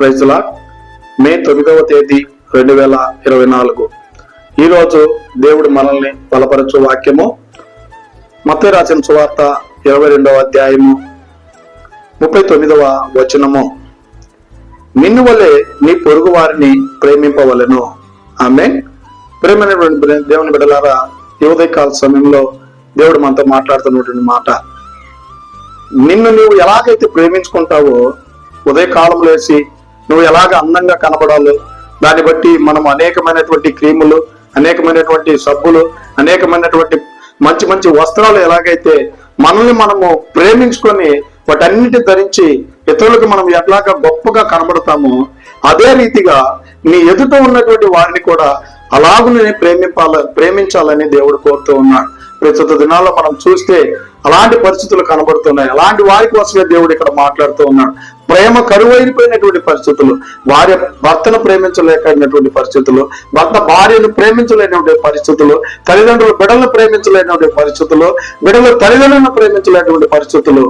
ప్రైజ్లా మే తొమ్మిదవ తేదీ రెండు వేల ఇరవై నాలుగు. ఈరోజు దేవుడు మనల్ని బలపరచు వాక్యము. మత రాసిన సువార్త ఇరవై రెండవ అధ్యాయము ముప్పై తొమ్మిదవ వచనము. నిన్ను వలె నీ పొరుగు వారిని ప్రేమింపవలెను. ఆమె ప్రేమైనటువంటి దేవుని బిడలారా యువదయకాల సమయంలో దేవుడు మనతో మాట్లాడుతున్నటువంటి మాట. నిన్ను నువ్వు ఎలాగైతే ప్రేమించుకుంటావో ఉదయకాలంలో వేసి నువ్వు ఎలాగ అందంగా కనపడాలో దాన్ని బట్టి మనం అనేకమైనటువంటి క్రీములు అనేకమైనటువంటి సబ్బులు అనేకమైనటువంటి మంచి మంచి వస్త్రాలు ఎలాగైతే మనల్ని మనము ప్రేమించుకొని వాటన్నిటి ధరించి ఇతరులకు మనం ఎట్లాగా గొప్పగా కనబడతామో అదే రీతిగా నీ ఎదుట ఉన్నటువంటి వారిని కూడా అలాగునే ప్రేమింపాల ప్రేమించాలని దేవుడు కోరుతూ ఉన్నాడు. ప్రస్తుత దినాల్లో మనం చూస్తే అలాంటి పరిస్థితులు కనబడుతున్నాయి. అలాంటి వారి కోసమే దేవుడు ఇక్కడ మాట్లాడుతూ ఉన్నాడు. ప్రేమ కరువైపోయినటువంటి పరిస్థితులు భార్య భర్తను ప్రేమించలేకపోయినటువంటి పరిస్థితులు భర్త భార్యను ప్రేమించలేనటువంటి పరిస్థితులు తల్లిదండ్రులు బిడలను ప్రేమించలేనటువంటి పరిస్థితులు బిడలు తల్లిదండ్రులను ప్రేమించలేనటువంటి పరిస్థితులు.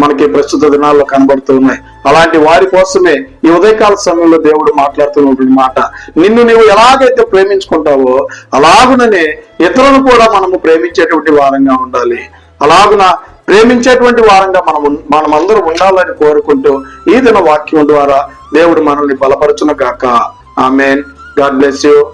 మనకి ప్రస్తుత దినాల్లో కనబడుతున్నాయి. అలాంటి వారి కోసమే ఈ ఉదయకాల సమయంలో దేవుడు మాట్లాడుతున్నటువంటి మాట. నిన్ను నువ్వు ఎలాగైతే ప్రేమించుకుంటావో అలాగుననే ఇతరులను కూడా మనము ప్రేమించేటువంటి వారంగా ఉండాలి. అలాగున ప్రేమించేటువంటి వారంగా మనం మనమందరం ఉండాలని కోరుకుంటూ ఈ దిన వాక్యం ద్వారా దేవుడు మనల్ని బలపరచును గాక. ఆమెన్. God bless you.